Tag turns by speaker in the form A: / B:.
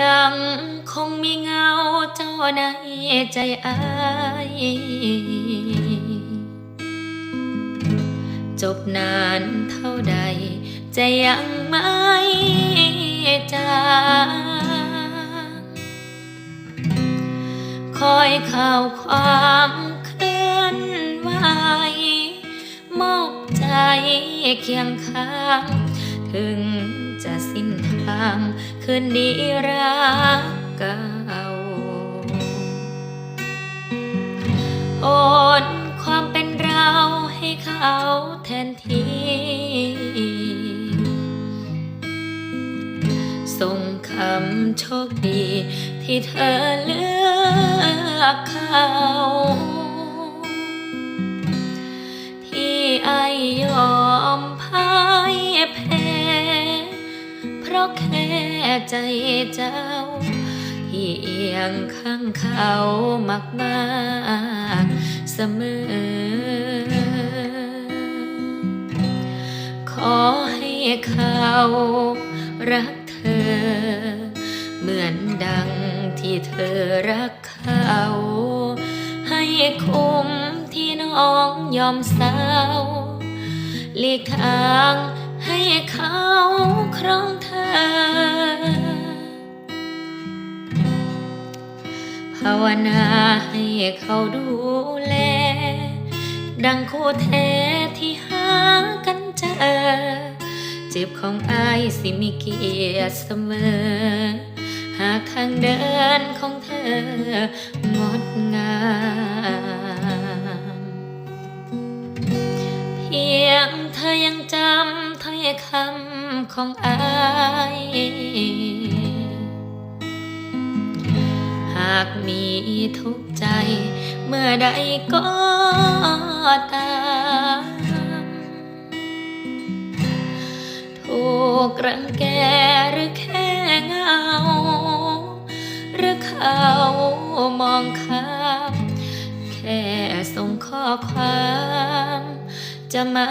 A: ยังคงมีเงาเจ้าในใจอายจบนานเท่าใด จะยังไม่จางคอยข่าวความเคลื่อนไหวมอบใจเคียงข้าง ถึงจะสิ้นางคืนดีรักเก่าโอนความเป็นเราให้เขาแทนที่ส่งคำโชคดีที่เธอเลือกเขา ราะแค่ใจเจ้าที่เอียงข้างเขามากมากเสมอ ขอให้เขารักเธอ เหมือนดังที่เธอรักเขา ให้คุ้มที่น้องยอมเศร้าหลีกทางให้เขาครองเธ ภาวนาให้เขาดูแล ดังคู่แท้ที่หากันเจอ เจ็บของอายสิมีเกียรติเสมอ หากทางเดินของเธองดงามเพียงเธอยังจำถ้อยคำของอายากมีทุกใจ เมื่อใดก็ตามถูกรังแกหรือแค่เงา หรือเขามองข้ามแค่ส่งข้อความจะมา